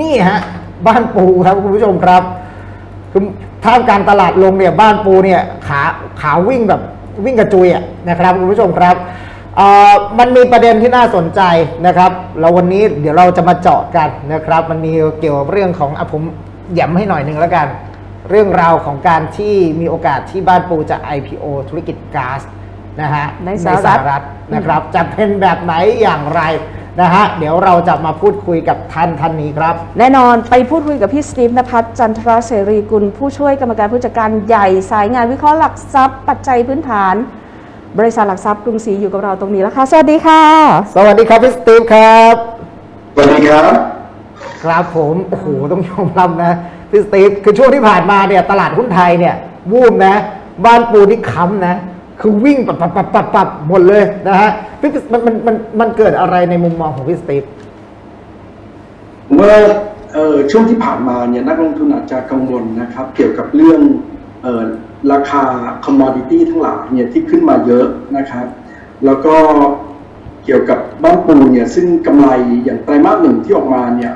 นี่ฮะบ้านปูครับคุณผู้ชมครับคือท่ามกลางตลาดลงเนี่ยบ้านปูเนี่ยขาขาวิ่งแบบวิ่งกระจุยอะนะครับคุณผู้ชมครับเอ่อมันมีประเด็นที่น่าสนใจนะครับแล้ววันนี้เดี๋ยวเราจะมาเจาะกันนะครับ มันมีเกี่ยวกับเรื่องของอะผมย้ำให้หน่อยหนึ่งแล้วกัน เรื่องราวของการที่มีโอกาสที่บ้านปูจะ IPO ธุรกิจก๊าซนะฮะในสหรัฐสหรัฐนะครับ จะเป็นแบบไหนอย่างไร นะฮะเดี๋ยวเราจะมาพูดคุยกับท่านท่านนี้ครับ แน่นอนไปพูดคุยกับพี่สตีฟนภัสจันทรเสรีกุล ผู้ช่วยกรรมการผู้จัดการใหญ่สายงานวิเคราะห์หลักทรัพย์ปัจจัยพื้นฐาน บริษัทหลักทรัพย์กรุงศรีอยู่กับเราตรงนี้แล้วค่ะ สวัสดีค่ะ สวัสดีครับพี่สตีฟครับ สวัสดีครับ ครับผมโอ้โหต้องยอมรับนะพี่สตีฟคือช่วงที่ผ่านมาเนี่ยตลาดหุ้นไทยเนี่ยวูบนะ บ้านปูนี่ค้ำนะ คือวิ่งปับปับปับปับปับหมดเลยนะฮะพี่มันมันมันมันเกิดอะไรในมุมมองของพี่สตีฟผมว่าเอ่อช่วงที่ผ่านมาเนี่ยนักลงทุนอาจจะกังวลนะครับ เกี่ยวกับเรื่องเอ่อราคาคอมมอดิตี้ทั้งหลายเนี่ยที่ขึ้นมาเยอะนะครับ แล้วก็เกี่ยวกับบ้านปูเนี่ยซึ่งกำไรอย่างไตรมาสหนึ่งที่ออกมาเนี่ย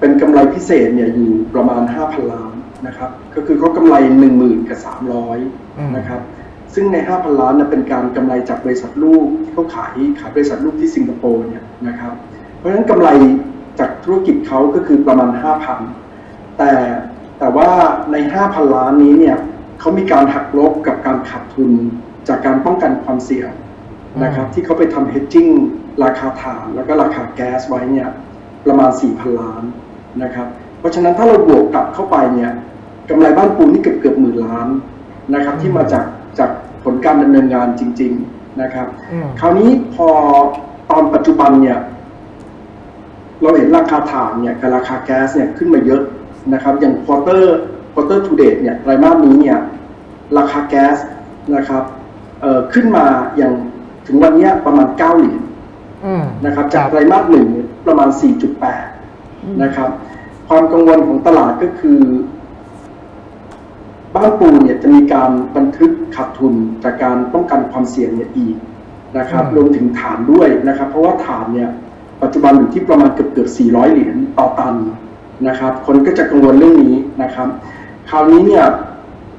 เป็นกำไรพิเศษเนี่ยอยู่ประมาณ 5,000 ล้านนะครับ ก็คือเขากำไร 1 0,000กับอืม300นะครับ ซึ่งใน 5,000 ล้านเนี่ยเป็นการกำไรจากบริษัทลูกที่เขาขายขายบริษัทลูกที่สิงคโปร์เนี่ยนะครับ เพราะฉะนั้นกำไรจากธุรกิจเขาก็คือประมาณ 5,000 แต่แต่ว่าใน 5,000 ล้านนี้เนี่ยเขามีการหักลบกับการขาดทุนจากการป้องกันความเสี่ยงนะครับ ที่เขาไปทำ hedging ราคาถ่านแล้วก็ราคาแก๊สไว้เนี่ยประมาณ 4,000 ล้านนะครับ เพราะฉะนั้นถ้าเราบวกกลับเข้าไปเนี่ยกำไรบ้านปูนี่เกือบเกือบหมื่นล้านนะครับ ที่มาจาก จากผลการดำเนินงานจริง ๆนะครับอืมคราวนี้พอตอนปัจจุบันเนี่ย เราเห็นราคาถ่านเนี่ยกับราคาแก๊สเนี่ยขึ้นมาเยอะนะครับ อย่างควอเตอร์ควอเตอร์ทูเดตเนี่ยไตรมาสนี้เนี่ย ราคาแก๊สนะครับเอ่อขึ้นมาอย่างถึงวันเนี้ยประมาณ 9 เหรียญอืมนะครับ จากไตรมาสหนึ่งเนี่ยประมาณ 4.8 นะครับ ความกังวลของตลาดก็คือ บ้านปูเนี่ยจะมีการบันทึกขาดทุนจากการป้องกันความเสี่ยงเนี่ยอีกนะครับอืมรวมถึงฐานด้วยนะครับ เพราะว่าฐานเนี่ยปัจจุบันอยู่ที่ประมาณเกือบเกือบ400 เหรียญต่อตันนะครับ คนก็จะกังวลเรื่องนี้นะครับ คราวนี้เนี่ย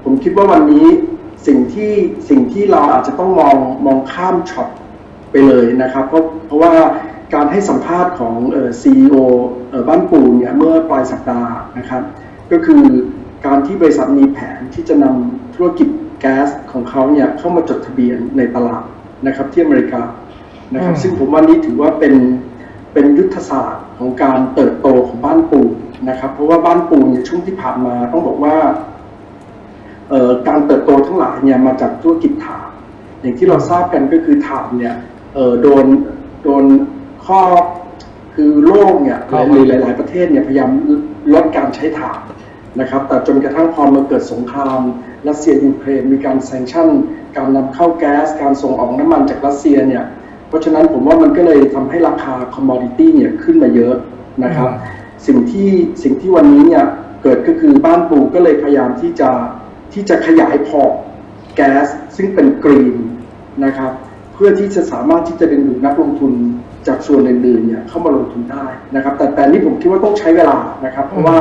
ผมคิดว่าวันนี้สิ่งที่สิ่งที่เราอาจจะต้องมองมองข้ามช็อตไปเลยนะครับ เพราะเพราะว่าการให้สัมภาษณ์ของเอ่อซีอีโอเอ่อบ้านปูเนี่ยเมื่อปลายสัปดาห์นะครับ ก็คือ การที่บริษัทมีแผนที่จะนำธุรกิจแก๊สของเขาเนี่ยเข้ามาจดทะเบียนในตลาดนะครับที่อเมริกานะครับอืมซึ่งผมว่านี้ถือว่าเป็นเป็นยุทธศาสตร์ของการเติบโตของบ้านปูนะครับเพราะว่าบ้านปูเนี่ยช่วงที่ผ่านมาต้องบอกว่าเอ่อการเติบโตทั้งหลายเนี่ยมาจากธุรกิจถ่านอย่างที่เราทราบกันก็คือถ่านเนี่ยเอ่อโดนโดนข้อคือโลกเนี่ยหครับรือหลาย ๆ ประเทศเนี่ยพยายามลดการใช้ถ่าน นะครับแต่จนกระทั่งพอมาเกิดสงครามรัสเซียยูเครนมีการแซงชั่น การนำเข้าแก๊ส การส่งออกน้ำมันจากรัสเซียเนี่ยเพราะฉะนั้นผมว่ามันก็เลยทำให้ราคาคอมมอดิตี้เนี่ยขึ้นมาเยอะนะครับสิ่งที่สิ่งที่วันนี้เนี่ยเกิดก็คือบ้านปูก็เลยพยายามที่จะที่จะขยายพอร์ตแก๊สซึ่งเป็นกรีนนะครับเพื่อที่จะสามารถที่จะดึงดูดนักลงทุนจากส่วนอื่นๆเนี่ยเข้ามาลงทุนได้นะครับแต่แต่นี่ผมคิดว่าต้องใช้เวลานะครับ เพราะว่า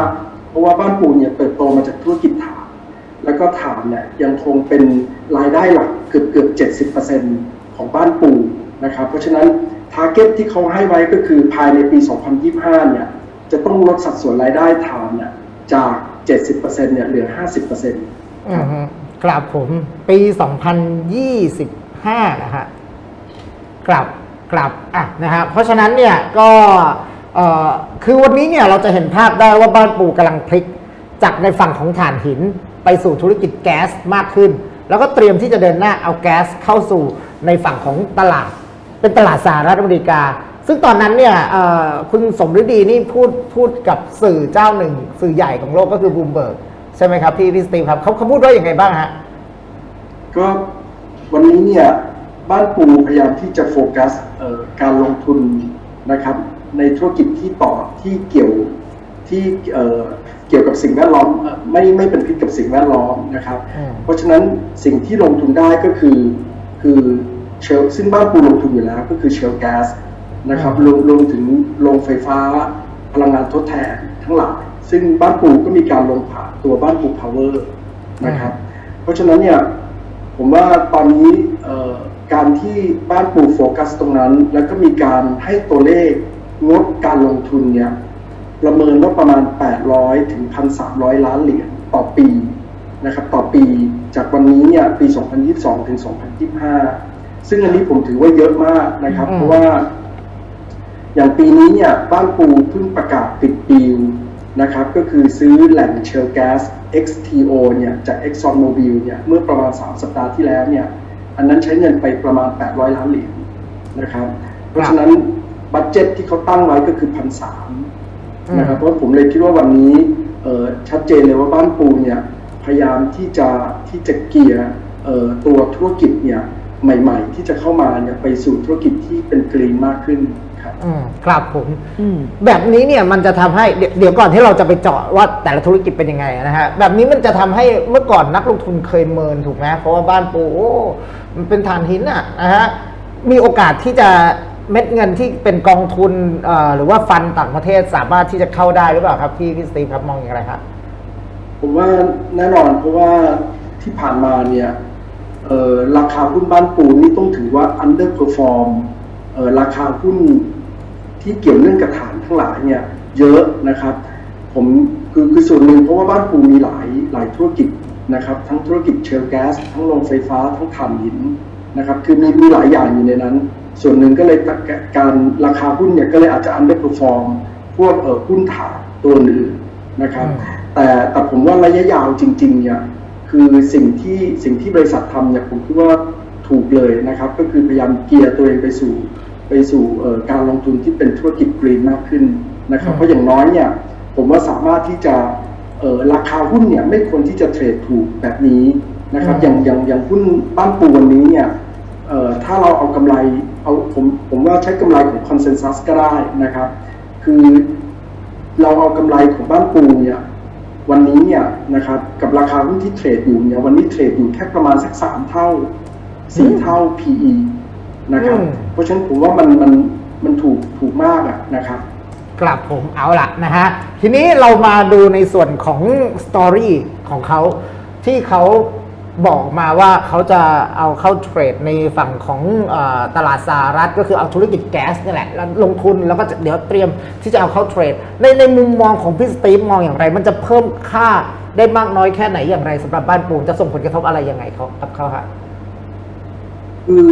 เพราะว่าบ้านปูเนี่ยเติบโตมาจากธุรกิจถ่าน แล้วก็ถ่านเนี่ยยังคงเป็นรายได้หลักเกือบเกือบเจ็ดสิบเปอร์เซ็นของบ้านปูนะครับ เพราะฉะนั้นทาร์เก็ตที่เขาให้ไว้ก็คือภายในปี 2025 เนี่ยจะต้องลดสัดส่วนรายได้ถ่านเนี่ยจาก 70%เนี่ยเหลือ 50%อืมฮึกลับผมปี 2025 นะฮะกลับกลับอะนะฮะเพราะฉะนั้นเนี่ยก็ คือวันนี้เนี่ยเราจะเห็นภาพได้ว่าบ้านปูกำลังพลิก จากในฝั่งของถ่านหิน ไปสู่ธุรกิจแก๊สมากขึ้น แล้วก็เตรียมที่จะเดินหน้าเอาแก๊สเข้าสู่ในฝั่งของตลาด เป็นตลาดสหรัฐอเมริกา ซึ่งตอนนั้นเนี่ยคุณสมฤดีนี่พูดพูดกับสื่อเจ้าหนึ่ง สื่อใหญ่ของโลกก็คือบูมเบิร์กใช่ไหมครับพี่พี่สตีฟครับเขาเขาพูดว่าอย่างไงบ้างฮะก็วันนี้เนี่ยบ้านปูพยายามที่จะโฟกัสการลงทุนนะครับ ในธุรกิจที่ต่อที่เกี่ยวที่เอ่อเกี่ยวกับสิ่งแวดล้อมเอ่อไม่ไม่เป็นพิษกับสิ่งแวดล้อมนะครับอืมเพราะฉะนั้นสิ่งที่ลงทุนได้ก็คือ คือเชลซึ่งบ้านปูลงทุนอยู่แล้วก็คือเชลแก๊สนะครับรวมรวมถึงโรงไฟฟ้าพลังงานทดแทนทั้งหลายซึ่งบ้านปูก็มีการลงผ่านตัวบ้านปูพาวเวอร์นะครับ เพราะฉะนั้นเนี่ยผมว่าตอนนี้เอ่อการที่บ้านปูโฟกัสตรงนั้น แล้วก็มีการให้ตัวเลข งดการลงทุนเนี่ยประเมินว่าประมาณ 800 ถึง 1,300 ล้านเหรียญต่อปีนะครับต่อปีจากวันนี้เนี่ยปี 2022 ถึง 2025 ซึ่งอันนี้ผมถือว่าเยอะมากนะครับอืมเพราะว่า อย่างปีนี้เนี่ยบ้านปูเพิ่งประกาศปิดดีลนะครับ ก็คือซื้อแหล่งเชลแก๊ส XTO เนี่ยจาก ExxonMobil เนี่ยเมื่อประมาณ 3 สัปดาห์ที่แล้วเนี่ย อันนั้นใช้เงินไปประมาณ 800 ล้านเหรียญนะครับ เพราะฉะนั้น บัตเจ็ตที่เขาตั้งไว้ก็คือพันสามนะครับเพราะผมเลยคิดว่าวันนี้เอ่อชัดเจนเลยว่าบ้านปูเนี่ยพยายามที่จะที่จะเกียร์เอ่อตัวธุรกิจเนี่ยใหม่ ๆ ที่จะเข้ามาเนี่ยไปสู่ธุรกิจที่เป็นกรีนมากขึ้นครับอืมครับผมอืมแบบนี้เนี่ยมันจะทำให้เดี๋ยวเดี๋ยวก่อนที่เราจะไปเจาะว่าแต่ละธุรกิจเป็นยังไงนะฮะแบบนี้มันจะทำให้เมื่อก่อนนักลงทุนเคยเมินถูกไหมเพราะว่าบ้านปูโอ้มันเป็นฐานหินอะนะฮะมีโอกาสที่จะ เม็ดเงินที่เป็นกองทุนหรือว่าฟันต่างประเทศสามารถที่จะเข้าได้หรือเปล่าครับพี่พี่สตีฟครับมองอย่างไรครับผมว่าแน่นอนเพราะว่าที่ผ่านมาเนี่ยราคาหุ้นบ้านปูนนี่ต้องถือว่า underperform เอ่อราคาหุ้นที่เกี่ยวเนื่องกับฐานทั้งหลายเนี่ยเยอะนะครับ ผมคือคือส่วนหนึ่งเพราะว่าบ้านปูมีหลายหลายธุรกิจนะครับ ทั้งธุรกิจเชลแก๊สทั้งโรงไฟฟ้าทั้งถ่านหินนะครับ คือมีมีหลายอย่างอยู่ในนั้น ส่วนหนึ่งก็เลยการราคาหุ้นเนี่ยก็เลยอาจจะ underperform พวกเอ่อหุ้นฐานตัวอื่นนะครับอืมแต่แต่ผมว่าระยะยาวจริงๆเนี่ยคือสิ่งที่สิ่งที่บริษัททำเนี่ยผมคิดว่าถูกเลยนะครับ ก็คือพยายามเกียร์ตัวเองไปสู่ไปสู่เอ่อการลงทุนที่เป็นธุรกิจกรีนมากขึ้นนะครับอืมเพราะอย่างน้อยเนี่ยผมว่าสามารถที่จะเอ่อราคาหุ้นเนี่ยไม่ควรที่จะเทรดถูกแบบนี้นะครับ อย่างอย่างอย่างหุ้นบ้านปูวันนี้เนี่ยเอ่อถ้าเราเอากำไร เอาผมผมว่าใช้กำไรของคอนเซนแซสก็ได้นะครับ คือเราเอากำไรของบ้านปูเนี่ยวันนี้เนี่ยนะครับกับราคาหุ้นที่เทรดอยู่เนี่ยวันนี้เทรดอยู่แค่ประมาณสักสามเท่าสี่เท่า PE นะครับอืมเพราะฉะนั้นผมว่ามันมันมันถูกถูกมากอะนะครับกลับผมเอาละนะฮะ ทีนี้เรามาดูในส่วนของสตอรี่ของเขาที่เขา บอกมาว่าเขาจะเอาเข้าเทรดในฝั่งของอตลาดสหรัฐ ก็คือเอาธุรกิจแก๊สนี่แหละแล้วลงทุนแล้วก็จะเดี๋ยวเตรียมที่จะเอาเข้าเทรด ในในมุมมองของพี่สตีฟมองอย่างไร มันจะเพิ่มค่าได้มากน้อยแค่ไหนอย่างไรสำหรับบ้านปูนจะส่งผลกระทบอะไรยังไงเขากับเขาฮะคือ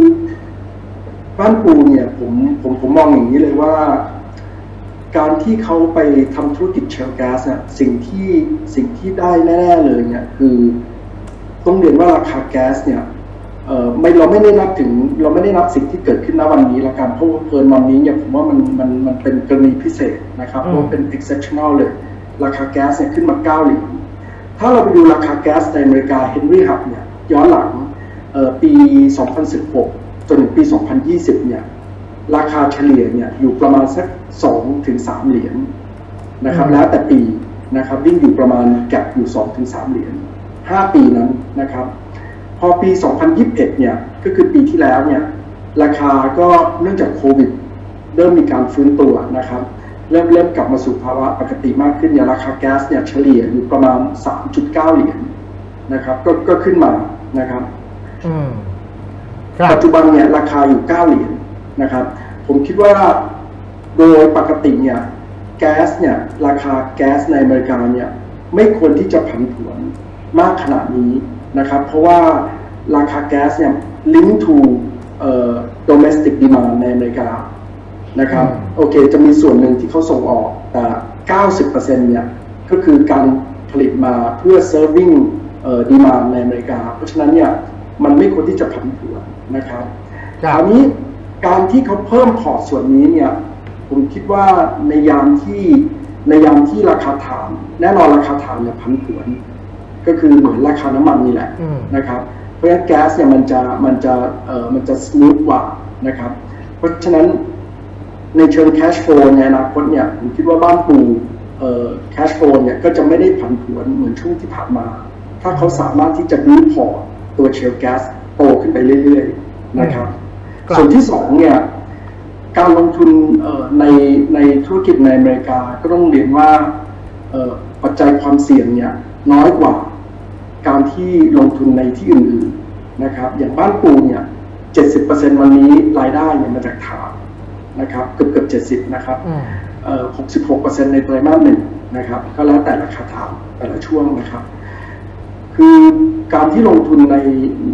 บ้านปูเนี่ยผมผมผมมองอย่างนี้เลยว่า การที่เขาไปทำธุรกิจเชลแก๊สเนี่ยสิ่งที่สิ่งที่ได้แน่ๆเลยเนี่ยคือ ต้องเรียนว่าราคาแก๊สเนี่ยเออไม่เราไม่ได้นับถึงเราไม่ได้นับสิ่งที่เกิดขึ้นณวันนี้ละกันเพราะว่าเพลินวันนี้เนี่ยผมว่ามันมันมันเป็นกรณีพิเศษนะครับอืมเพราะว่าเป็น exceptional เลย ราคาแก๊สเนี่ยขึ้นมาเก้าเหรียญถ้าเราไปดูราคาแก๊สในอเมริกาเฮนรี่ฮับเนี่ยย้อนหลังเอ่อปี 2016 จนถึงปี 2020 เนี่ยราคาเฉลี่ยเนี่ยอยู่ประมาณสัก2ถึง3เหรียญนะครับอืมแล้วแต่ปีนะครับวิ่งอยู่ประมาณแกลบอยู่2ถึง3เหรียญ 5 ปีนั้นนะครับ พอปี 2021 เนี่ยก็คือปีที่แล้วเนี่ยราคาก็เนื่องจากโควิด เริ่มมีการฟื้นตัวนะครับ เริ่มเริ่มกลับมาสู่ภาวะปกติมากขึ้นเนี่ยราคาแก๊สเนี่ยเฉลี่ยอยู่ประมาณ 3.9 เหรียญนะครับ ก็ก็ขึ้นมานะครับอืมครับปัจจุบันเนี่ยราคาอยู่ 9 เหรียญนะครับ ผมคิดว่าโดยปกติเนี่ยแก๊สเนี่ยราคาแก๊สในอเมริกาเนี่ยไม่ควรที่จะผันผวน มากขนาดนี้นะครับ เพราะว่าราคาแก๊สเนี่ย link to เอ่อ domestic demand ในอเมริกานะครับอืมโอเคจะมีส่วนหนึ่งที่เขาส่งออกแต่ 90%เนี่ยก็คือการผลิตมาเพื่อ serving เอ่อ demand ในอเมริกา เพราะฉะนั้นเนี่ยมันไม่ควรที่จะผันผวนนะครับครัคบราวนี้การที่เขาเพิ่มพอร์ตส่วนนี้เนี่ยผมคิดว่าในยามที่ในยามที่ราคาถ่าน แน่นอนราคาถ่านเนี่ยผันผวน ก็คือเหมือนราคาน้ำมันนี่แหละอืมนะครับ เพราะฉะนั้นแก๊สเนี่ยมันจะมันจะเอ่อมันจะส o t h กว่านะครับ เพราะฉะนั้นในเชิง cash flow ในอนาคตเนี่ยผมคิดว่าบ้านปูเอ่อ cash flow เนี่ยก็จะไม่ได้ผันผวนเหมือนช่วงที่ผ่านมา ถ้าเขาสามารถที่จะดูพอร์ตตัวเชลแก๊สโตขึ้นไปเรื่อยๆนะครับครับส่วนที่สองเนี่ยการลงทุนเอ่อในในธุรกิจในอเมริกาก็ต้องเรียนว่าเอ่อปัจจัยความเสี่ยงเนี่ยน้อยกว่า การที่ลงทุนในที่อื่นๆนะครับอย่างบ้านปูเนี่ย70%วันนี้รายได้เนี่ยมาจากฐานนะครับเกือบเกือบ70 นะครับอืมเอ่อ66%ในไตรมาสหนึ่งนะครับ ก็แล้วแต่ราคาฐานแต่ละช่วงนะครับ คือการที่ลงทุนใน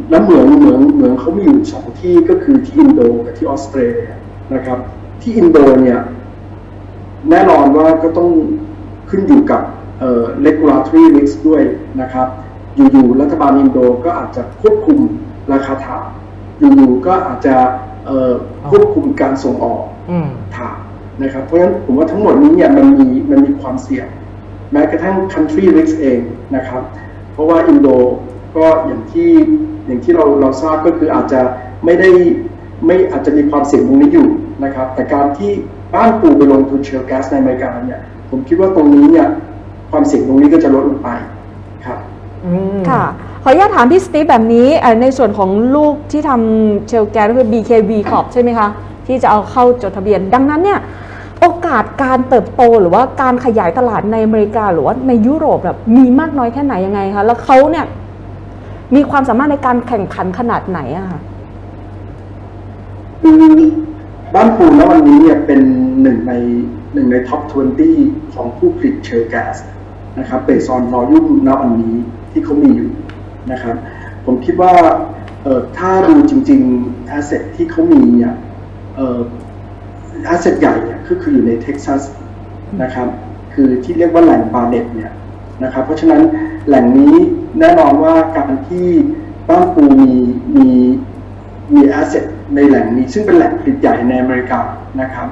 และเหมืองเหมืองเหมืองเขามีอยู่สองที่ก็คือที่อินโดกับที่ออสเตรเลียนะครับ ที่อินโดเนี่ยแน่นอนว่าก็ต้องขึ้นอยู่กับเอ่อ regulatory risk ด้วยนะครับ อยู่ๆรัฐบาลอินโดก็อาจจะควบคุมราคาถ่านอยู่ๆก็อาจจะเอ่อควบคุมการส่งออกอืมถ่านนะครับเพราะฉะนั้นผมว่าทั้งหมดนี้เนี่ยมันมีมันมีความเสี่ยง แม้กระทั่ง country risk เองนะครับ เพราะว่าอินโดก็อย่างที่อย่างที่เราเราทราบก็คืออาจจะไม่ได้ไม่อาจจะมีความเสี่ยงตรงนี้อยู่นะครับ แต่การที่บ้านปูไปลงทุนเชลแก๊สในอเมริกาเนี่ยผมคิดว่าตรงนี้เนี่ยความเสี่ยงตรงนี้ก็จะลดลงไปครับ อืม ค่ะ ขออนุญาตถามพี่สตีฟแบบนี้เอ่อในส่วนของลูกที่ทำเชลแกนก็คือ BKV Corp ใช่ไหมคะ ที่จะเอาเข้าจดทะเบียน ดังนั้นเนี่ย โอกาสการเติบโตหรือว่าการขยายตลาดในอเมริกาหรือว่าในยุโรปแบบมีมากน้อยแค่ไหนยังไงคะ แล้วเขาเนี่ยมีความสามารถในการแข่งขันขนาดไหนอะคะ บ้านปูณวันนี้เนี่ยเป็นหนึ่งในหนึ่งในท็อป 20 ของผู้ผลิตเชลแก๊สนะครับเบสออนวอลลุ่มณวันนี้ ที่เขามีอยู่นะครับ ผมคิดว่าถ้าดูจริงๆ a s s e t ที่เขามีเนี่ยเอ่อ asset ใหญ่เนี่ยก็คืออยู่ในเท็กซัสนะครับ คือที่เรียกว่าแหล่งบาเน็ตเนี่ยนะครับ เพราะฉะนั้นแหล่งนี้แน่นอนว่าการที่บ้านปูมีมีมีแอสเซทในแหล่งนี้ซึ่งเป็นแหล่งผลิตใหญ่ในอเมริกานะครับ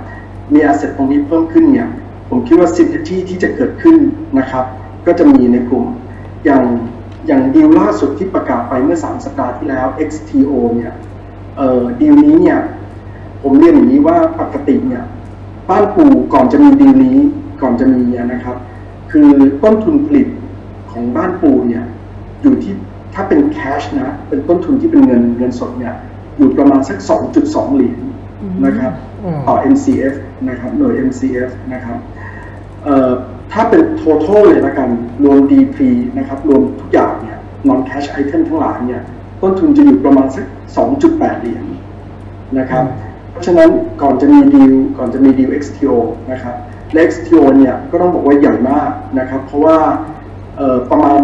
มีแอสเซทตรงนี้เพิ่มขึ้นเนี่ยผมคิดว่าสิทธิที่จะเกิดขึ้นนะครับ ก็จะมีในกลุ่ม อย่างอย่างดีลล่าสุดที่ประกาศไปเมื่อ 3 สัปดาห์ที่แล้ว XTO เนี่ยเอ่อดีลนี้เนี่ยผมเรียนอย่างนี้ว่าปกติเนี่ยบ้านปูก่อนจะมีดีลนี้ก่อนจะมีเนี่ยนะครับ คือต้นทุนผลิตของบ้านปูเนี่ยอยู่ที่ถ้าเป็นแคชนะเป็นต้นทุนที่เป็นเงินเงินสดเนี่ยอยู่ประมาณสัก 2.2 เหรียญนะครับอืมต่อ MCF นะครับหน่วย MCF นะครับเอ่อ ถ้าเป็น total เลยละกัน รวม DP นะครับ รวมทุกอย่างเนี่ย non cash item ทั้งหลายเนี่ย ต้นทุนจะอยู่ประมาณสัก 2.8 เหรียญนะครับ เพราะฉะนั้นก่อนจะมีดีลก่อนจะมีดีล XTO นะครับ และ XTO เนี่ยก็ต้องบอกว่าใหญ่มากนะครับ เพราะว่าเอ่อประมาณ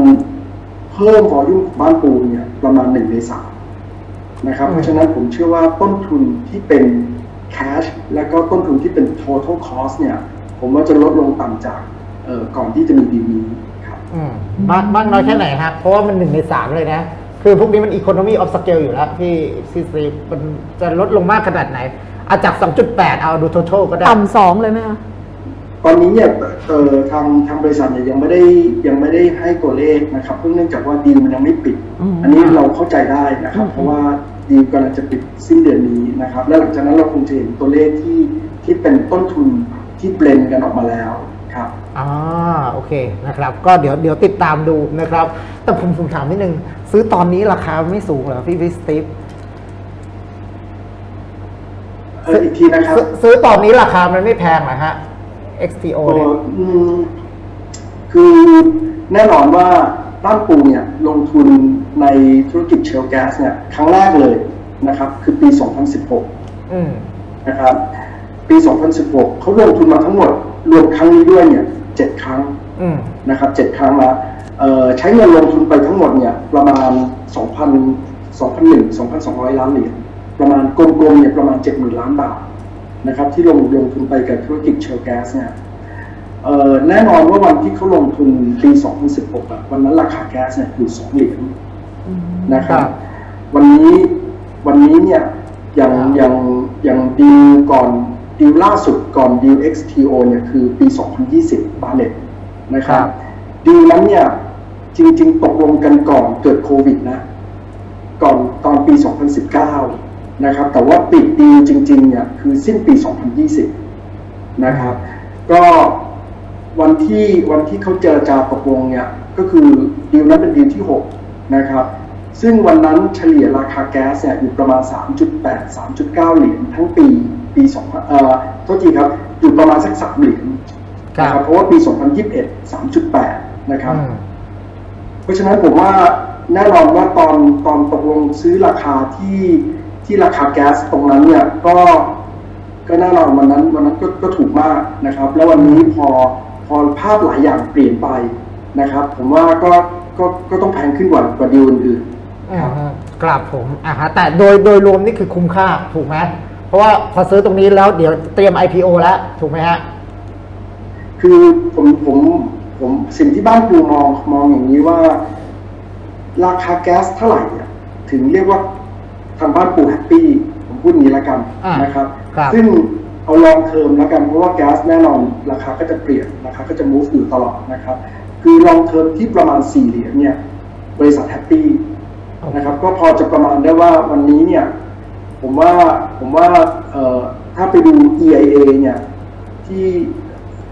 เพิ่ม volume ของบ้านปูเนี่ยประมาณ1ใน3นะครับอืมเพราะฉะนั้นผมเชื่อว่าต้นทุนที่เป็น cash แล้วก็ต้นทุนที่เป็น total cost เนี่ย ผมว่าจะลดลงต่ำจาก เอ่อก่อนที่จะมีดีลนี้ครับอืมมากมากน้อยแค่ไหนครับเพราะว่ามันหนึ่งในสามเลยนะ คือพวกนี้มัน economy of scale อยู่แล้วพี่ซีซีมันจะลดลงมากขนาดไหนเอาจาก 2.8 เอาดู total ก็ได้ ต่ำสองเลยไหมคะ ตอนนี้เนี่ยเอ่อทางทางบริษัทเนี่ยยังไม่ได้ยังไม่ได้ให้ตัวเลขนะครับเพิ่งเนื่องจากว่าดีลมันยังไม่ปิด อืม อันนี้เราเข้าใจได้นะครับอืมเพราะว่าดีลกำลังจะปิดสิ้นเดือนนี้นะครับ และหลังจากนั้นเราคงจะเห็นตัวเลขที่ที่เป็นต้นทุนที่เบลนกันออกมาแล้ว ครับอ่าโอเคนะครับ ก็เดี๋ยวเดี๋ยวติดตามดูนะครับ แต่ผมผมถามนิดนึง ซื้อตอนนี้ราคาไม่สูงเหรอพี่พี่สตีฟเอ่ออีกทีนะครับซื้อซื้อตอนนี้ราคามันไม่แพงเหรอฮะ XTO เนี่ยอืมคือแน่นอนว่าบ้านปูเนี่ยลงทุนในธุรกิจเชลแก๊สเนี่ยครั้งแรกเลยนะครับ คือปี 2016 อืมนะครับ ปี 2016 เขาลงทุนมาทั้งหมด รวมครั้งนี้ด้วยเนี่ยเจ็ดครั้งอืมนะครับเจ็ดครั้งละเอ่อใช้เงินลงทุนไปทั้งหมดเนี่ยประมาณ2,000 2,001 2,200ล้านเหรียญประมาณกลมๆเนี่ยประมาณ70,000ล้านบาทนะครับที่ลงลงทุนไปกับธุรกิจเชลแก๊สเนี่ยเอ่อแน่นอนว่าวันที่เขาลงทุนปี 2016อะวันนั้นราคาแก๊สเนี่ยอยู่2เหรียญนะครับครับวันนี้วันนี้เนี่ยอย่างครับอย่างอย่างดีลก่อน ดีลล่าสุดก่อนดีล XTO เนี่ยคือปี 2020 บาเน็ตนะครับดีลนั้นเนี่ยจริง ๆ ตกลงกันก่อนเกิดโควิดนะ ก่อนตอนปี 2019 นะครับ แต่ว่าปิดดีลจริง ๆ เนี่ยคือสิ้นปี 2020 นะครับ ก็วันที่วันที่เขาเจรจาตกลงเนี่ยก็คือดีลนั้นเป็นดีลที่ 6 นะครับ ซึ่งวันนั้นเฉลี่ยราคาแก๊สเนี่ยอยู่ประมาณ 3.8 3.9 เหรียญทั้งปีป ปีสองเอ่อโทษทีครับอยู่ประมาณสักสามเหรียญครับนะครับเพราะว่าปี 2021 3.8 นะครับอืมเพราะฉะนั้นผมว่าแน่นอนว่าตอนตอนตกลงซื้อราคาที่ที่ราคาแก๊สตรงนั้นเนี่ยก็ก็แน่นอนวันนั้นวันนั้นก็ก็ถูกมากนะครับ แล้ววันนี้พอพอภาพหลายอย่างเปลี่ยนไปนะครับ ผมว่าก็ก็ก็ต้องแพงขึ้นกว่ากว่าดีลอื่นๆอืครับมครับผมอ่าฮะแต่โดยโดยรวมนี่คือคุ้มค่าถูกไหม เพราะว่าพอซื้อตรงนี้แล้วเดี๋ยวเตรียม IPO แล้วถูกไหมฮะ คือผมผมผมสิ่งที่บ้านปูมองมองอย่างนี้ว่า ราคาแก๊สเท่าไหร่เนี่ยถึงเรียกว่าทางบ้านปูแฮปปี้ผมพูดอย่างนี้แล้วกันอ่านนะครับ ครับ ซึ่งเอาลองเทอมแล้วกันเพราะว่าแก๊สแน่นอนราคาก็จะเปลี่ยนราคาก็จะ move อยู่ตลอดนะครับ คือลองเทอมที่ประมาณ 4 เหรียญเนี่ยบริษัทแฮปปี้นะครับก็พอจะประมาณได้ว่าวันนี้เนี่ย ผมว่าผมว่าเอ่อถ้าไปดู EIA เนี่ยที่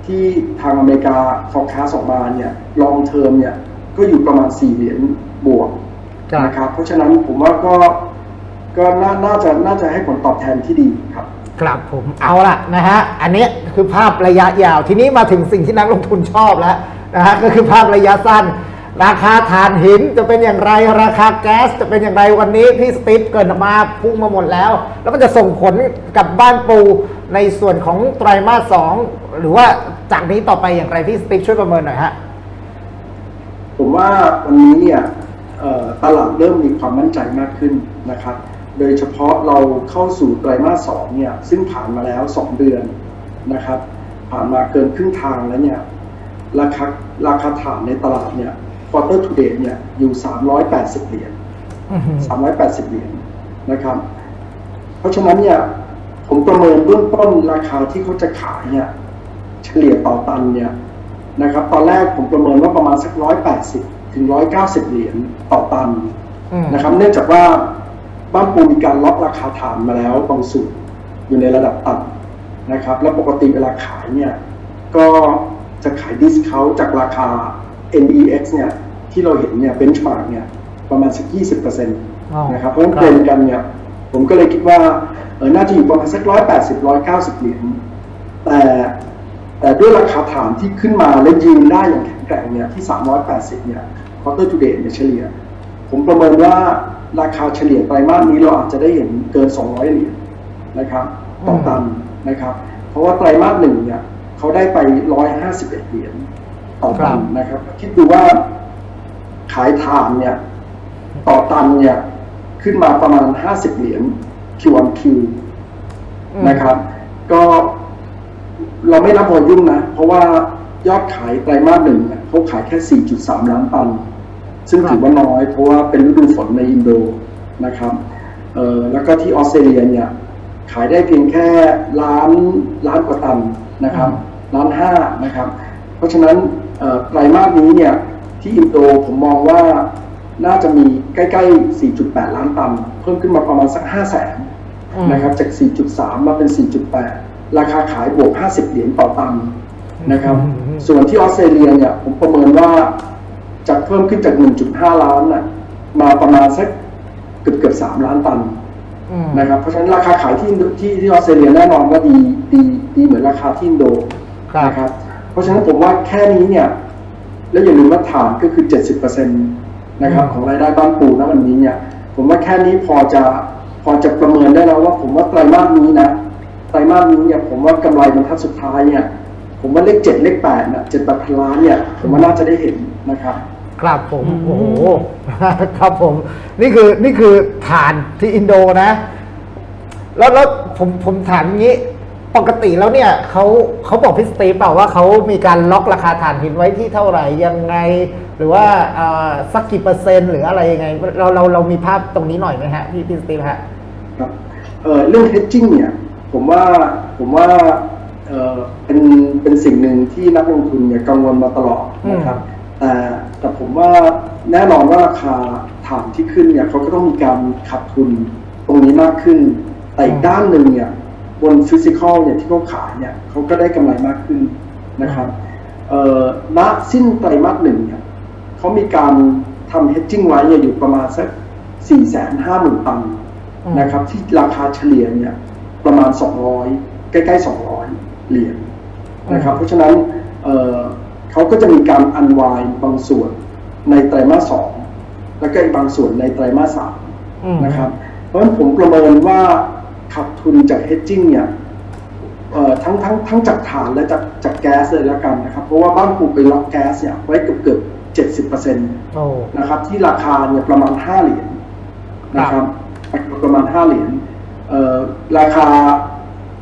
ที่ทางอเมริกา forecast ออกมาเนี่ย long term เนี่ยก็อยู่ประมาณ 4 เหรียญบวกครับนะครับเพราะฉะนั้นผมว่าก็ก็น่าน่าจะน่าจะให้ผลตอบแทนที่ดีครับครับผมเอาละนะฮะอันนี้คือภาพระยะยาวทีนี้มาถึงสิ่งที่นักลงทุนชอบแล้วนะฮะก็คือภาพระยะสั้น ราคาถ่านหินจะเป็นอย่างไร ราคาแก๊สจะเป็นอย่างไรวันนี้พี่สตีฟเกิดมาพุ่งมาหมดแล้ว แล้วมันจะส่งผลกับบ้านปูในส่วนของไตรมาสสองหรือว่าจากนี้ต่อไปอย่างไรพี่สตีฟช่วยประเมินหน่อยฮะผมว่าวันนี้เนี่ยตลาดเริ่มมีความมั่นใจมากขึ้นนะครับ โดยเฉพาะเราเข้าสู่ไตรมาสสองเนี่ยซึ่งผ่านมาแล้ว 2 เดือนนะครับ ผ่านมาเกินครึ่งทางแล้วเนี่ยราคาราคาถ่านในตลาดเนี่ย quarter to date เนี่ยอยู่ 380 เหรียญ380 เหรียญนะครับ เพราะฉะนั้นเนี่ยผมประเมินเบื้องต้นราคาที่เขาจะขายเนี่ยเฉลี่ยต่อตันเนี่ยนะครับ ตอนแรกผมประเมินว่าประมาณสัก 180 ถึง 190 เหรียญต่อตันอืมนะครับ เนื่องจากว่าบ้านปูมีการล็อกราคาฐานมาแล้วบางส่วนอยู่ในระดับต่ำนะครับ แล้วปกติเวลาขายเนี่ยก็จะขายดิสเขาจากราคา NEX เนี่ยที่เราเห็นเนี่ยเบนช์มาร์กเนี่ยประมาณสัก 20%อ๋อนะครับเพราะฉะนั้นครับเกณฑ์กันเนี่ยผมก็เลยคิดว่าเออน่าจะอยู่ประมาณสักร้อยแปดสิบร้อยเก้าสิบเหรียญแต่แต่ด้วยราคาฐานที่ขึ้นมาและยืนได้อย่างแข็งแกร่งเนี่ยที่สามร้อยแปดสิบเนี่ยคอร์เตอร์ทูเดย์เนี่ยเฉลี่ย ผมประเมินว่าราคาเฉลี่ยไตรมาสนี้เราอาจจะได้เห็นเกิน200เหรียญนะครับต่อตันนะครับ เพราะว่าไตรมาสหนึ่งเนี่ยเขาได้ไป151เหรียญ ต่อตันนะครับ คิดดูว่าขายถ่านเนี่ย ต่อตันเนี่ย ขึ้นมาประมาณ50เหรียญ Q1Q อืมนะครับ ก็เราไม่รับวอลยุ่มนะ เพราะว่ายอดขายไตรมาสหนึ่งเนี่ยเขาขายแค่ 4.3 ล้านตัน ซึ่งถือว่าน้อย เพราะว่าเป็นฤดูฝนในอินโดนะครับเอ่อแล้วก็ที่ออสเตรเลียเนี่ยขายได้เพียงแค่ล้านล้านกว่าตันนะครับล้านห้านะครับ เพราะฉะนั้นเอ่อ ไตรมาสนี้เนี่ยที่อินโดผมมองว่าน่าจะมีใกล้ๆ 4.8 ล้านตัน เพิ่มขึ้นมาประมาณสัก 5 0 0แสนอืมนะครับจาก 4.3 มาเป็น 4.8 ราคาขายบวก 50 เหรียญต่อตันนะครับอืมส่วนที่ออสเตรเลียเนี่ยผมประเมินว่าจะเพิ่มขึ้นจาก 1.5 ล้านน่ะมาประมาณสักเกือบเกือบ3ล้านตันอืมนะครับ เพราะฉะนั้นราคาขายที่ที่ที่ออสเตรเลียแน่นอนว่าดีดีดีเหมือนราคาที่อินโดครับนะครับ เพราะฉะนั้นผมว่าแค่นี้เนี่ย แล้วอย่าลืมว่าฐานก็คือ 70%นะครับอืมของรายได้บ้านปูนะวันนี้เนี่ย ผมว่าแค่นี้พอจะพอจะประเมินได้แล้วว่า ผมว่าไตรมาสนี้นะไตรมาสนี้เนี่ยผมว่ากำไรบรรทัดสุดท้ายเนี่ย ผมว่าเลขเจ็ดเลขแปดนะเจ็ดแปดพันล้านเนี่ยผมว่าน่าจะได้เห็นนะครับครับผมอืมโอ้โหครับผม นี่คือนี่คือฐานที่อินโดนะ แล้วแล้วผมผมถามอย่างนี้ ปกติแล้วเนี่ยเขาเขาบอกพี่สตีฟเปล่าว่าเขามีการล็อกราคาถ่านหินไว้ที่เท่าไหร่ยังไง หรือว่าเอ่อสักกี่เปอร์เซ็นต์หรืออะไรยังไง เราเราเรามีภาพตรงนี้หน่อยไหมฮะพี่พี่สตีฟฮะครับเอ่อเรื่อง hedging เนี่ยผมว่าผมว่าเอ่อเป็นเป็นสิ่งหนึ่งที่นักลงทุนเนี่ยกังวลมาตลอดนะครับแต่แต่ผมว่าแน่นอนว่าราคาฐานที่ขึ้นเนี่ยเขาก็ต้องมีการขาดทุนตรงนี้มากขึ้น แต่อีกด้านหนึ่งเนี่ย นฟิสิกอลเนี่ยที่เขาขายเนี่ยเขาก็ได้กำไรมากขึ้นนะครับเอ่อณสิ้นไตรมาสหนึ่งเนี่ยเขามีการทำ hedging ไว้เนี่ยอยู่ประมาณสัก 4 5 0 0 0 0 ตันอืม นะครับ ที่ราคาเฉลี่ยเนี่ยประมาณ 200 ใกล้ๆ 200 เหรียญนะครับ เพราะฉะนั้นเอ่อเขาก็จะมีการอันวายบางส่วนในไตรมาสสองแล้วก็อีกบางส่วนในไตรมาสสาม อืม นะครับ เพราะฉะนั้นผมประเมินว่าขาด ทุนจาก hedging เนี่ยเอ่อทั้งทั้งทั้งจากถ่านและจากจากแก๊สเลยแล้วกันนะครับ เพราะว่าบ้านปูไปล็อกแก๊สเนี่ยไว้เกือบเกือบเจ็ดสิบเปอร์เซ็นต์โอ้นะครับ ที่ราคาเนี่ยประมาณ5เหรียญนะคครัรับบประมาณ5เหรียญเอ่อราคา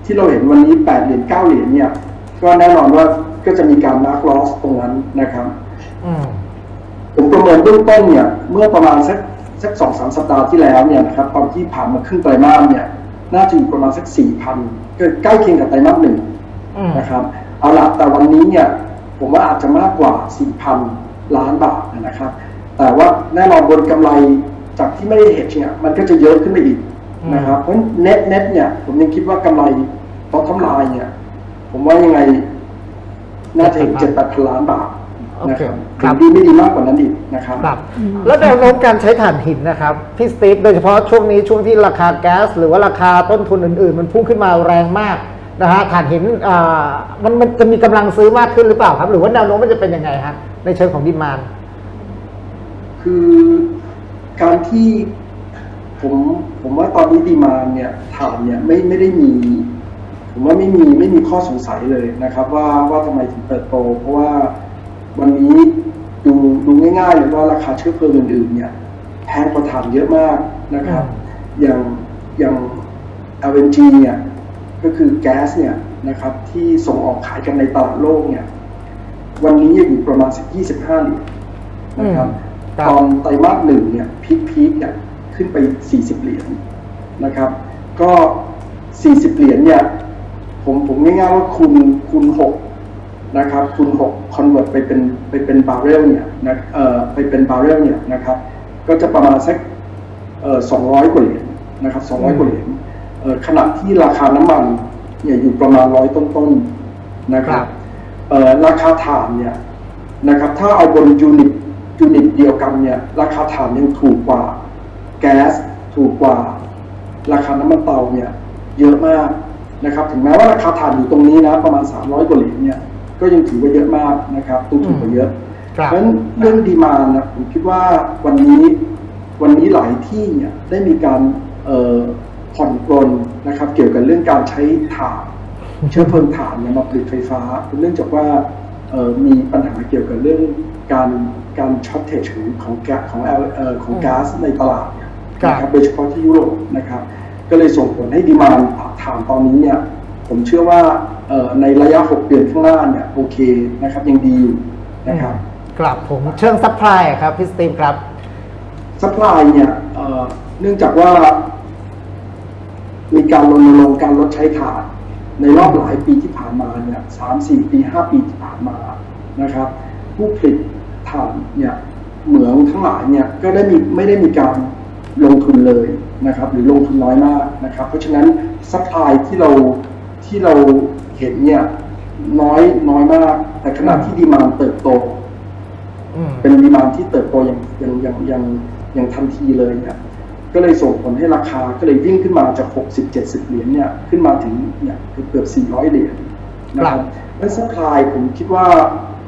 ที่เราเห็นวันนี้8เหรียญ9เหรียญเนี่ย ก็แน่นอนว่าก็จะมีการมาร์กลอสตรงนั้นนะครับอืมผมประเมินเบื้องต้นเนี่ย เมื่อประมาณสักสักสองสามสัปดาห์ที่แล้วเนี่ยนะครับตอนที่ผ่านมาครึ่งไตรมาสเนี่ย น่าจะอยู่ประมาณสักสี่พันก็ใกล้เคียงกับไตรมาสหนึ่งอืมนะครับ เอาละแต่วันนี้เนี่ยผมว่าอาจจะมากกว่า4,000ล้านบาทนะครับ แต่ว่าแน่นอนบนกำไรจากที่ไม่ได้เห็นเนี่ยมันก็จะเยอะขึ้นไปอีกนะครับ เพราะเน็ตเน็ตเนี่ย ผมยังคิดว่ากำไรตอนทำลายเนี่ย ผมว่ายังไง น่าจะถึงเจ็ดแปดพันล้านบาท นะครับครับดีไม่ดีมากกว่านั้นอีกนะครับครับ แล้วแนวโน้มการใช้ถ่านหินนะครับพี่สตีฟโดยเฉพาะช่วงนี้ช่วงที่ราคาแก๊ส หรือว่าราคาต้นทุนอื่น ๆ มันพุ่งขึ้นมาแรงมากนะฮะถ่านหินอ่ามันมันจะมีกำลังซื้อมากขึ้นหรือเปล่าครับ หรือว่าแนวโน้มมันจะเป็นยังไงฮะในเชิงของดิมานคือการที่ผมผมว่าตอนนี้ดีมานเนี่ยฐานเนี่ยไม่ไม่ได้มีผมว่าไม่มีไม่มีข้อสงสัยเลยนะครับ ว่าว่าทำไมถึงเติบโต เพราะว่า วันนี้ดูดูง่ายๆเลยว่าราคาเชื้อเพลิงอื่นๆเนี่ยแพงกว่าถ่านเยอะมากนะครับ อย่างอย่าง LNG เนี่ยก็คือแก๊สเนี่ยนะครับที่ส่งออกขายกันในตลาดโลกเนี่ยวันนี้อยู่ประมาณสัก25เหรียญนะครับอืมครับตอนไตรมาสหนึ่งเนี่ยพีคพีคเนี่ยขึ้นไป40เหรียญนะครับ ก็40เหรียญเนี่ยผมผมง่ายๆว่าคูณคูณ6 นะครับคูณ6 convert ไปเป็นไปเป็นบาร์เรลเนี่ยนะเอ่อไปเป็นบาร์เรลเนี่ยนะครับก็จะประมาณสักเอ่อ200 กว่าเหรียญนะครับ200 กว่าเหรียญเอ่อขณะที่ราคาน้ำมันเนี่ยอยู่ประมาณร้อยต้นๆนะครัครับบเอ่อราคาถ่านเนี่ยนะครับถ้าเอาบนยูนิตยูนิตเดียวกันเนี่ยราคาถ่านยังถูกกว่าแก๊สถูกกว่าราคาน้ำมันเตาเนี่ยเยอะมากนะครับถึงแม้ว่าราคาถ่านอยู่ตรงนี้นะประมาณ 300 กว่าเหรียญเนี่ย ก็ยังถือว่าเยอะมากนะครับต้องถูกกว่าเยอะครับเพราะฉะนั้นเรื่องดีมานนะผมคิดว่าวันนี้วันนี้หลายที่เนี่ยได้มีการเอ่อผ่อนปลนนะครับ เกี่ยวกับเรื่องการใช้ถ่านเชื้อเพลิงถ่านเนี่ยมาผลิตไฟฟ้าเนื่องจากว่าเอ่อมีปัญหาเกี่ยวกับเรื่องการการช็อตเทจของแก๊สของแอลเอ่อของก๊าซในตลาดเนี่ยครับนะครับโดยเฉพาะที่ยุโรปนะครับ ก็เลยส่งผลให้ดีมานถ่านตอนนี้เนี่ยผมเชื่อว่าเอ่อ ในระยะ 6 เดือนข้างหน้าเนี่ยโอเคนะครับยังดีอยู่นะครับครับผมเชิงซัพพลายครับพี่สตีฟครับซัพพลายเนี่ยเอ่อเนื่องจากว่า มีการรณรงค์การลดใช้ถ่านในรอบหลายปีที่ผ่านมาเนี่ยสามสี่ปีห้าปีที่ผ่านมานะครับ ผู้ผลิตถ่านเนี่ยเหมืองทั้งหลายเนี่ยก็ได้มีไม่ได้มีการลงทุนเลยนะครับ หรือลงทุนน้อยมากนะครับ เพราะฉะนั้นซัพพลายที่เราที่เราเห็นเนี่ย น้อยน้อยมาก แต่ขณะที่ดีมานเติบโตอืมเป็นดีมานที่เติบโตอย่างอย่างอย่างอย่างอย่างทันทีเลยเนี่ยก็เลยส่งผลให้ราคาก็เลยวิ่งขึ้นมาจาก 60 70 เหรียญเนี่ยขึ้นมาถึงเนี่ยเกือบเกือบ400 เหรียญนะคครัรับบและซัพพลายผมคิดว่า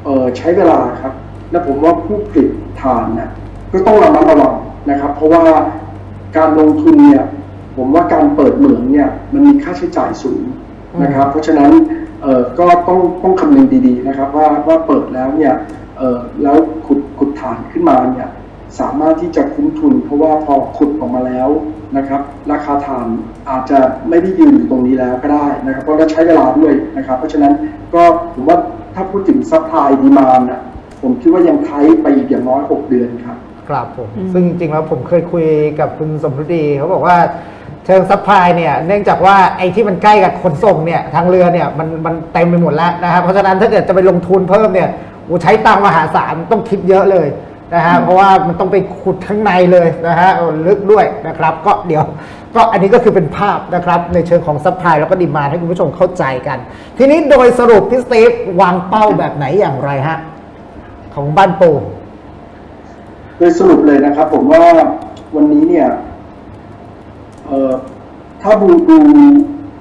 เออใช้เวลาครับ และผมว่าผู้ผลิตถ่านเนี่ยก็ต้องระมัดระวังนะครับ เพราะว่าการลงทุนเนี่ย ผมว่าการเปิดเหมืองเนี่ย มันมีค่าใช้จ่ายสูง นะครับเพราะฉะนั้นเออก็ต้องต้องคำนึงดีๆนะครับว่าว่าเปิดแล้วเนี่ยเออแล้วขุดขุดฐานขึ้นมาเนี่ยสามารถที่จะคุ้มทุน เพราะว่าพอขุดออกมาแล้วนะครับ ราคาฐานอาจจะไม่ได้ยืนอยู่ตรงนี้แล้วก็ได้นะครับเพราะว่าใช้เวลาด้วยนะครับ เพราะฉะนั้นก็ผมว่าถ้าพูดถึงซัพพลายดีมานอะผมคิดว่ายังไทยไปอีกอย่างน้อย 6 เดือนครับครับผมอืมซึ่งจริงๆแล้วผมเคยคุยกับคุณสมฤดีเขาบอกว่า เชิงซัพพลายเนี่ยเนื่องจากว่าไอ้ที่มันใกล้กับขนส่งเนี่ยทางเรือเนี่ยมันมันเต็มไปหมดแล้วนะครับเพราะฉะนั้นถ้าเกิดจะไปลงทุนเพิ่มเนี่ยอ้ใช้ตังมหาศาลต้องคิดเยอะเลยนะฮะเพราะว่ามันต้องไปขุดข้างในเลยนะฮะลึกด้วยนะครับ ก็เดี๋ยวก็อันนี้ก็คือเป็นภาพนะครับในเชิงของซัพพลายแล้วก็ดีมาให้คุณผู้ชมเข้าใจกัน ทีนี้โดยสรุปพี่สตีฟวางเป้าแบบไหนอย่างไรฮะของบ้านปูโดยสรุปเลยนะครับ ผมว่าวันนี้เนี่ย เอ่อถ้าดูดู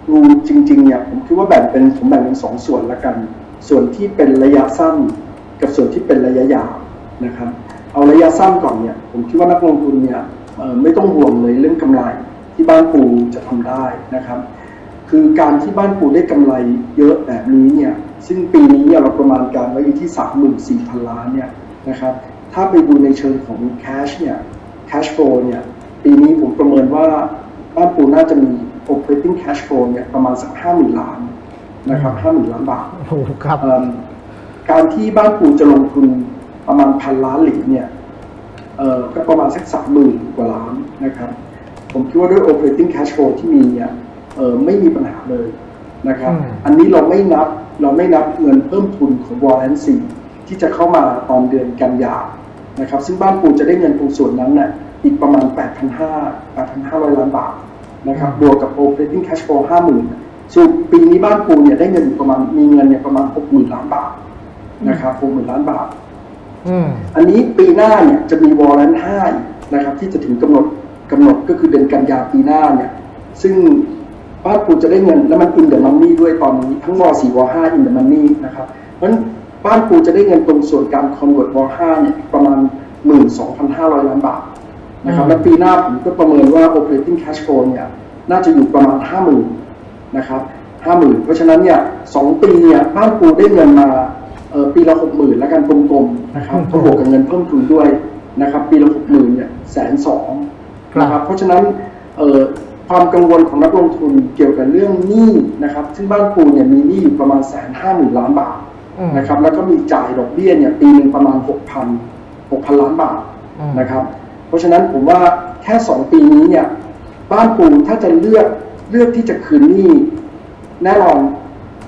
ดูจริงๆเนี่ยผมคิดว่าแบ่งเป็นผมแบ่งเป็นสองส่วนละกัน ส่วนที่เป็นระยะสั้น กับส่วนที่เป็นระยะยาวนะครับ เอาระยะสั้นก่อนเนี่ยผมคิดว่านักลงทุนเนี่ยไม่ต้องห่วงเลยเรื่องกำไรที่บ้านปูจะทำได้นะครับ คือการที่บ้านปูได้กำไรเยอะแบบนี้เนี่ยซึ่งปีนี้เนี่ยเราประมาณการไว้อยู่ที่ 34,000 ล้านเนี่ยนะครับถ้าไปดูในเชิงของ cash เนี่ย cash flow เนี่ยปีนี้ผมประเมินว่า บ้านปูน่าจะมี operating cash flow เนี่ยประมาณสัก50,000ล้านนะครับ50,000ล้านบาทโอ้โหครับเอิ่มการที่บ้านปูจะลงทุนประมาณพันล้านเหรียญเนี่ยเอ่อก็ประมาณสักสามหมื่นกว่าล้านนะครับ ผมคิดว่าด้วย operating cash flow ที่มีเนี่ยเอ่อไม่มีปัญหาเลยนะครับอืมอันนี้เราไม่นับเราไม่นับเงินเพิ่มทุนของ warrant ที่จะเข้ามาตอนเดือนกันยานะครับ ซึ่งบ้านปูจะได้เงินตรงส่วนนั้นเนี่ย อีกประมาณ 8,500 8,500 ล้านบาทนะครับบวกกับ operating cash flow 50,000ส่วนปีนี้บ้านปูเนี่ยได้เงินอยู่ประมาณมีเงินเนี่ยประมาณ 60,000 ล้านบาทนะครับ60,000 ล้านบาทอืมอันนี้ปีหน้าเนี่ยจะมีวอร์เรนห้านะครับ ที่จะถึงกำหนดกำหนดก็คือเดือนกันยาปีหน้าเนี่ย ซึ่งบ้านปูจะได้เงินแล้วมันอินเดอ e มันนี่ด้วยตอนนี้ทั้งวอสี่วอห้าอินเดอ e มันนี่นะครับเพราะฉะนั้นบ้านปูจะได้เงินตรงส่วนการคอนเวิร์ตวอห้าเนี่ยประมาณ12,500ล้านบาท นะครับอืมและปีหน้าผมก็ประเมินว่า operating cash flow เนี่ยน่าจะอยู่ประมาณ 50,000นะครับ50,000 เพราะฉะนั้นเนี่ยสองปีเนี่ยบ้านปูได้เงินมาเอ่อปีละ60,000แล้วกันกลมๆนะครับอืมก็บวกกับเงินเพิ่มทุนด้วยนะครับปีละ60,000เนี่ยแสนสองนะครับเพราะฉะนั้นเอ่อความกังวลของนักลงทุนเกี่ยวกับเรื่องหนี้นะครับซึ่งบ้านปูเนี่ยมีหนี้อยู่ประมาณแสนห้าหมื่นล้านบาทอืมนะครับแล้วก็มีจ่ายดอกเบี้ยเนี่ยปีหนึ่งประมาณหกพันหกพันล้านบาทอืมนะครับเพ ราะฉะนั้นผมว่าแค่สองปีนี้เนี่ยบ้านปูถ้าจะเลือกเลือกที่จะคืนหนี้แน่นอน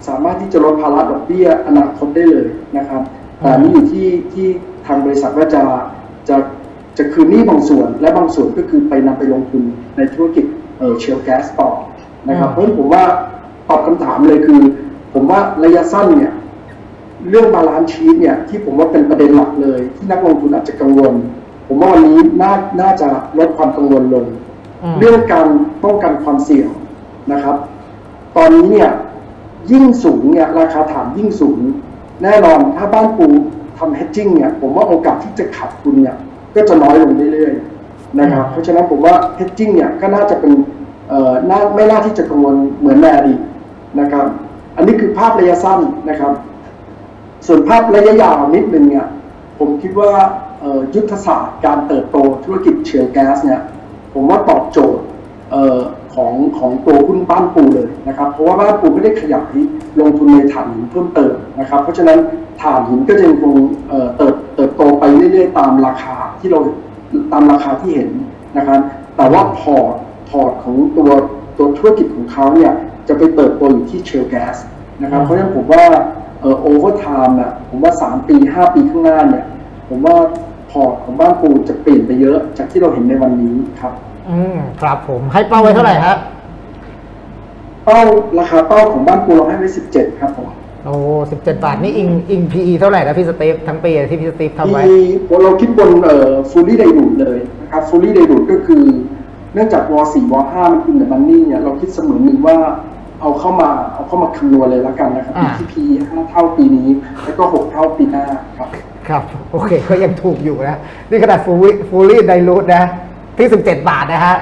สามารถที่จะลดภาระดอกเบี้ยอนาคตได้เลยนะครับแต่นนี้อยู่ที่ที่ทางบริษัทว่าจะจะจะคืนหนี้บางส่วน และบางส่วนก็คือไปนำไปลงทุนในธุรกิจเเชลแก๊สต่อนะครับเพราะฉะนั้นผมว่าตอบคำถามเลยคือ ผมว่าระยะสั้นเนี่ยเรื่องบาลานซ์ชีตเนี่ยที่ผมว่าเป็นประเด็นหลักเลย ที่นักลงทุนอาจจะกังวล ผมว่าวันนี้น่าน่าจะลดความกังวลลงอืมเรื่องการป้องกันความเสี่ยงนะครับ ตอนนี้เนี่ยยิ่งสูงเนี่ยราคาถ่านยิ่งสูง แน่นอนถ้าบ้านปูทำ hedging เนี่ยผมว่าโอกาสที่จะขาดทุนเนี่ยก็จะน้อยลงเรื่อยๆนะครับ เพราะฉะนั้นผมว่า hedging เนี่ยก็น่าจะเป็นเอ่อน่าไม่น่าที่จะกังวลเหมือนในอดีตนะครับ อันนี้คือภาพระยะสั้นนะครับ ส่วนภาพระยะยาวนิดนึงเนี่ยผมคิดว่าเอ่อ ยุทธศาสตร์การเติบโตธุรกิจเชลแก๊สเนี่ยผมว่าตอบโจทย์ของของตัวหุ้นบ้านปูเลยนะครับ เพราะว่าบ้านปูไม่ได้ขยายลงทุนในถ่านหินเพิ่มเติมนะครับ เพราะฉะนั้นถ่านหินก็จะยังคงเติบเติบโตไปเรื่อยๆตามราคาที่เราตามราคาที่เห็นนะครับแต่ว่าพอร์ตพอร์ตของตัวตัวธุรกิจของเขาเนี่ยจะไปเติบโตอยู่ที่เชลแก๊สนะครับเพราะฉะนั้นผมว่าโอเวอร์ไทม์อะผมว่า 3 ปี 5 ปีข้างหน้าเนี่ย ผมว่าพอร์ตของบ้านปูจะเปลี่ยนไปเยอะจากที่เราเห็นในวันนี้ครับ อืมครับผมให้เป้าไว้เท่าไหร่ครับเป้าราคาเป้าของบ้านปูเราให้ไว้17ครับผมโอ้สิบเจ็ดบาทนี่อิงอิง PE เท่าไหร่นะพี่สตีฟทั้งปีที่พี่สตีฟทำไว้ที่เราคิดบนเอ่อฟูลี่ไดรูดเลยนะครับฟูลี่ไดรูดก็คือ เนื่องจากวอ4วอ5มันกินแต่มันนี่เนี่ยเราคิดเสมอหนึ่งว่าเอาเข้ามาเอาเข้ามาคำนวณเลยแล้วกันนะครับอ่าที่ PE 5เท่าปีนี้ แล้วก็6เท่าปีหน้าครับ ครับ โอเค ก็ยังถูกอยู่นะ นี่ขนาดฟูลี่ฟูลี่ไดรูทนะ ที่ 17 บาทนะฮะ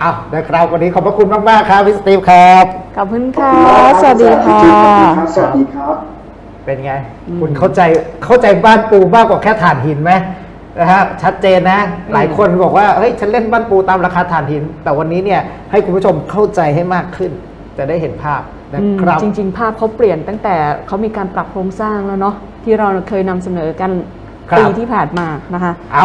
เอานะครับวันนี้ขอบพระคุณมากๆครับพี่สตีฟครับ ขอบคุณขอบค่ะณมากรับสวัสดีค่ะ สวัสดีครับสวัสดีครับ เป็นไง คุณเข้าใจเข้าใจบ้านปูมากกว่าแค่ถ่านหินไหมนะฮะชัดเจนนะ หลายคนบอกว่าเฮ้ยฉันเล่นบ้านปูตามราคาถ่านหิน แต่วันนี้เนี่ยให้คุณผู้ชมเข้าใจให้มากขึ้น จะได้เห็นภาพ นะอืมครับ จริง ๆ ภาพเขาเปลี่ยนตั้งแต่เขามีการปรับโครงสร้างแล้วเนาะที่เราเคยนำเสนอกันครับ ปีที่ผ่านมานะคะ